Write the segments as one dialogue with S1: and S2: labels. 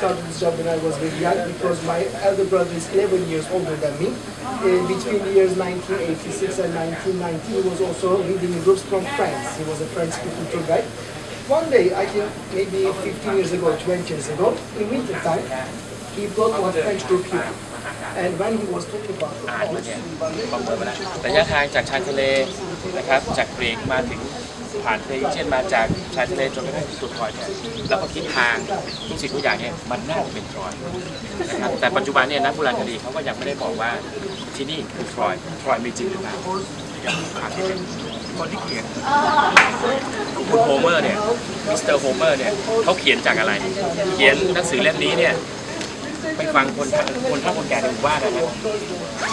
S1: started this job when I was very young because my elder brother is 11 years older than me. Uh, between the years 1986 and 1990, he was also leading groups from France. He was a French-speaking tour guide. One day, I think maybe 15 years ago, 20 years ago, in winter time, he brought one French group here. And when he was talking about the
S2: อ่านมา
S1: house,
S2: เนี่ยบอกเลยว่าระยะทางจากชายทะเลนะครับจากกรีกมาถึง ผ่านเทเช่นมาจากชายทะเลจนกระทั่งถึงสุดทรอยเนี่ยแล้วก็คิดทางทุกสิ่งทุกอย่างเนี่ยมันน่าจะเป็นทรอยนะครับแต่ปัจจุบันเนี่ยนักโบราณคดีเขาก็ยังไม่ได้บอกว่าที่นี่คือทรอยทรอยมีจริงหรือเปล่าอย่างถานิดนึงคนที่เขียนคุณโฮเมอร์เนี่ยมิสเตอร์โฮเมอร์เนี่ยเขาเขียนจากอะไร เขียนหนังสือเล่มนี้เนี่ยไปฟังคนคนเฒ่าคนแก่ในหมู่บ้านนะครับ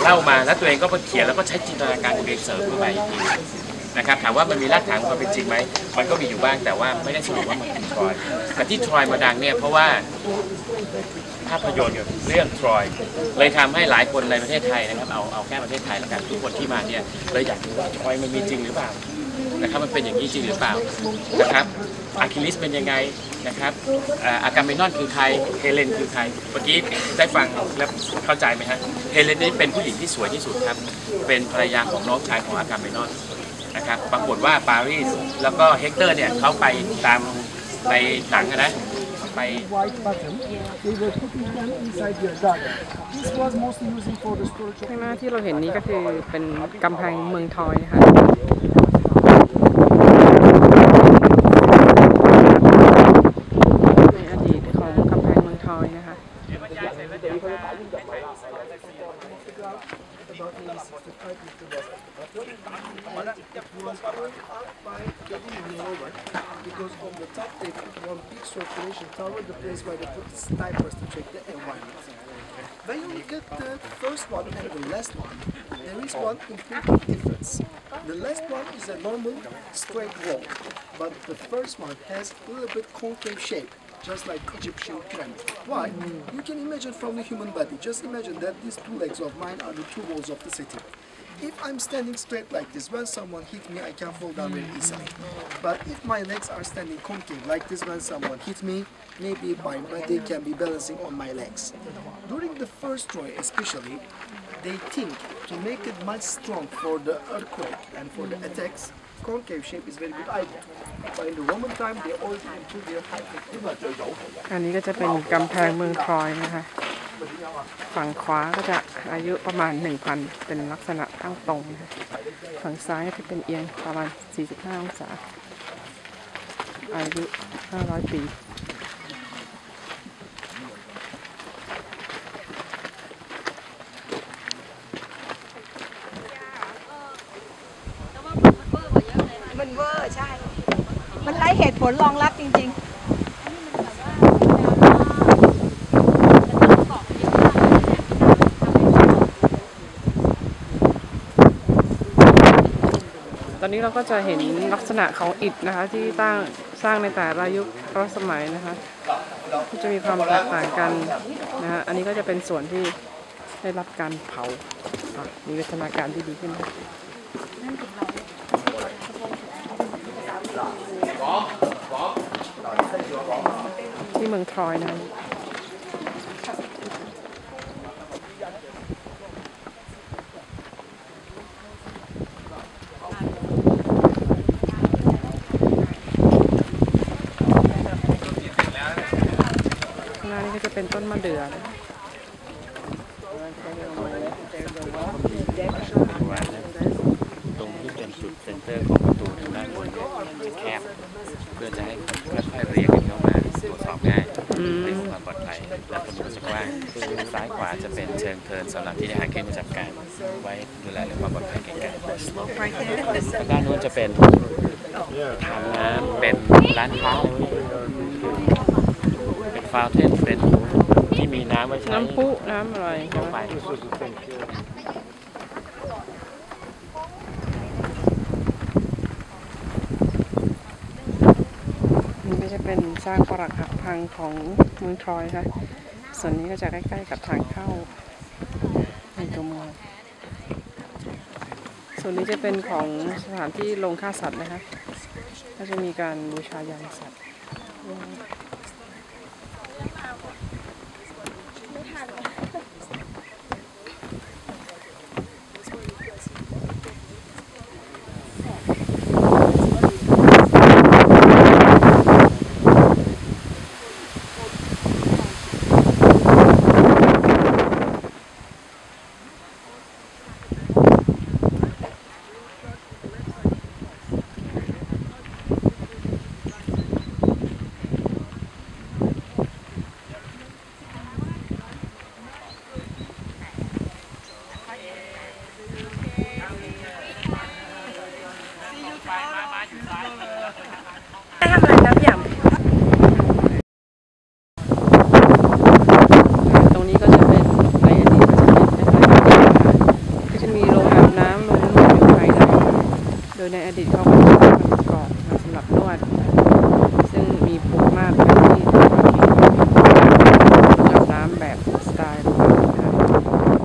S2: เล่ามาแล้วตัวเองก็มาเขียนแล้วก็ใช้จินตนาการตัวเองเสริมเข้าไปอีกที นะครับถามว่ามันมีรากฐานความเป็นจริงไหมมันก็มีอยู่บ้างแต่ว่าไม่ได้สรุปว่ามันคือทรอยแต่ที่ทรอยมาดังเนี่ยเพราะว่าภาพยนตร์เรื่องทรอยเลยทำให้หลายคนในประเทศไทยนะครับเอาเอาแค่ประเทศไทยแล้วกันทุกคนที่มาเนี่ยเลยอยากรู้ว่าทรอยมันมีจริงหรือเปล่านะครับมันเป็นอย่างนี้จริงหรือเปล่านะครับอะคิลิสเป็นยังไงนะครับอาอากาเมนอนคือใครเฮเลนคือใครเมื่อกี้ได้ฟังแล้วเข้าใจไหมฮะเฮเลนนี่เป็นผู้หญิงที่สวยที่สุดครับเป็นภรรยาของน้องชายของอากาเมนอน นะครับปรากฏว่าปารีสแล้วก็เฮกเตอร์เนี่ยเขาไปตามในหนังนะไป
S1: white button, they were putting them inside their garden. This was mostly used for the storage
S3: ข้างหน้าที่เราเห็นนี้ก็คือเป็นกำแพงเมืองทอยนะคะ
S1: by getting over because on the top they put one big circulation tower, the place where they put snipers to check the environment. When you look at the first one and the last one, there is one important difference. The last one is a normal straight wall, but the first one has a little bit concave shape just like Egyptian pyramid. Why? You can imagine from the human body. Just imagine that these two legs of mine are the two walls of the city. If I'm standing straight like this, when someone hit me, I can fall down very easily. But if my legs are standing concave like this, when someone hit me, maybe my body can be balancing on my legs. During the first Troy, especially, they think to make it much strong for the earthquake and for the attacks, concave shape is very good idea. But in the Roman time, they already improved their height.
S3: อันนี้ก็จะเป็นกำแพงเมืองทรอยนะคะ ฝั่งขวาก็จะอายุประมาณ 1,000 เป็นลักษณะตั้งตรงนะฝั่งซ้ายก็จะเป็นเอียงประมาณ 45 องศา อายุ 500 ปี
S4: มันเวอร์ใช่ มันไร้เหตุผลรองรับจริง ๆ
S3: อนนี้เราก็จะเห็นลักษณะของอิฐนะคะ ที่ตั้งสร้างในแต่ละยุครัชสมัยนะคะก็จะมีความแตกต่างกันนะฮะอันนี้ก็จะเป็นส่วนที่ได้รับการเผามีวิวัฒนาการที่ดีขึ้นนะที่เมืองทรอยนะคะ ข้างห น้านี่ก็จะเป็นต้นมะเดื่อนะ
S2: ตรงที่เป็นจุดเซ็นเตอร์ของประตูทางด้านบนเนี่ยแคบเพื่อจะให้ค่อยๆเรียงกันเข้ามาตรวจสอบง่ายเรื่องความปลอดภัยและประตูจะกว้างซ้ายขวาจะเป็นเชิงเทินสำหรับที่ทหารขึ้นประจำการไว้ดูแลเรื่องความปลอดภัยแก่กันทางด้านนู้นจะเป็นทางน้ำเป็นร้านค้าเป็นฟาวเทนเป็นที่มีน้ำไว้ใช้
S3: น้ำพุน้ำอะไร
S2: ทั่วไป
S3: นี่ก็จะเป็นสร้างปรักหักพังของเมืองทรอยค่ะ ส่วนนี้ก็จะใกล้ๆกับทางเข้าในตัวเมืองส่วนนี้จะเป็นของสถานที่ลงฆ่าสัตว์นะคะ ก็จะมีการบูชายันสัตว์ ยในอดีตเขาก็ใช้มะกอกมาสำหรับนวด ซึ่งมีปลูกมากที่ทางที่อาบน้ำแบบสไตล์โบราณนะ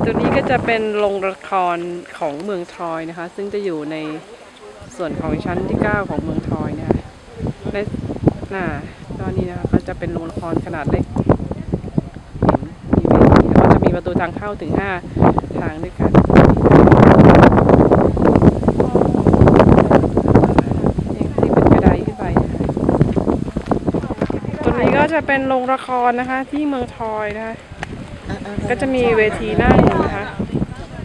S3: ตัวนี้ก็จะเป็นโรงละครของเมืองทรอยนะคะ ซึ่งจะอยู่ในส่วนของชั้นที่ 9 ของเมืองทรอยนะคะในหน้าตอนนี้นะคะก็จะเป็นโรงละครขนาดเล็กเห็นมีเวทีแล้วก็จะมีประตูทางเข้าถึง 5 ทางด้วยกันยังที่เป็นกระไดขึ้นไปนะคะตรงนี้ ก็จะเป็นโรงละครนะคะ ที่เมืองทอยนะคะ ก็จะมีเวทีนั่งนะคะ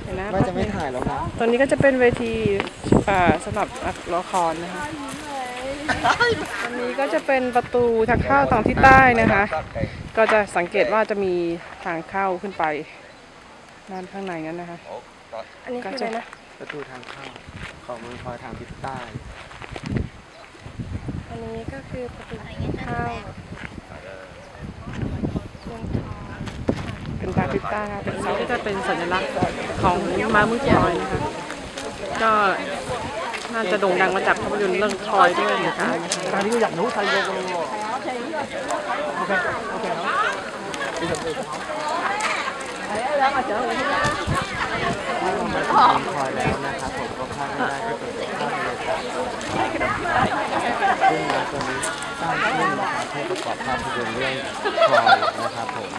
S3: เห็นนะ
S5: ว่าจะไม่ถ่ายแล้วนะ
S3: ตรงนี้ก็จะเป็นเวทีอ่าสำหรับละครนะคะอันนี้ก็จะเป็นประตูทางเข้าทางทิศใต้นะคะ ก็จะสังเกตว่าจะมีทางเข้าขึ้นไปด้านข้างในนั้นนะคะ
S6: อันนี้
S3: ก็
S6: คือ
S3: จะ
S6: อะไรนะ
S5: ประตูทางเข้าของเมืองทอยทางทิศใต้
S6: อันนี้ก็คือประตูเข้าเมืองทอง
S3: เป็นทางทิศใต้ค่ะเป็นเสาที่จะเป็นสัญลักษณ์ของม้ามือทอยนะคะ ก็น่าจะโด่งดังมาจากภาพยนตร์เรื่องทอยด้วยนะคะ
S5: ตอนนี้ก็อยากรู้ไทยโยกันเลโอเคโอเคเนาะคอยแล้วนะครับผมก็พลาดไม่ได้ก็เป็นภาพบรรยากาศซึ่งมาตัวนี้สร้างขึ้นนะครับเพื่อประกอบภาพยนตร์เรื่องคอยนะครับผม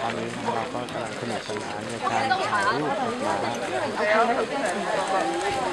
S5: ตอนนี้เราก็กำลังสนุกสนานในการถ่ายรูปกับม้า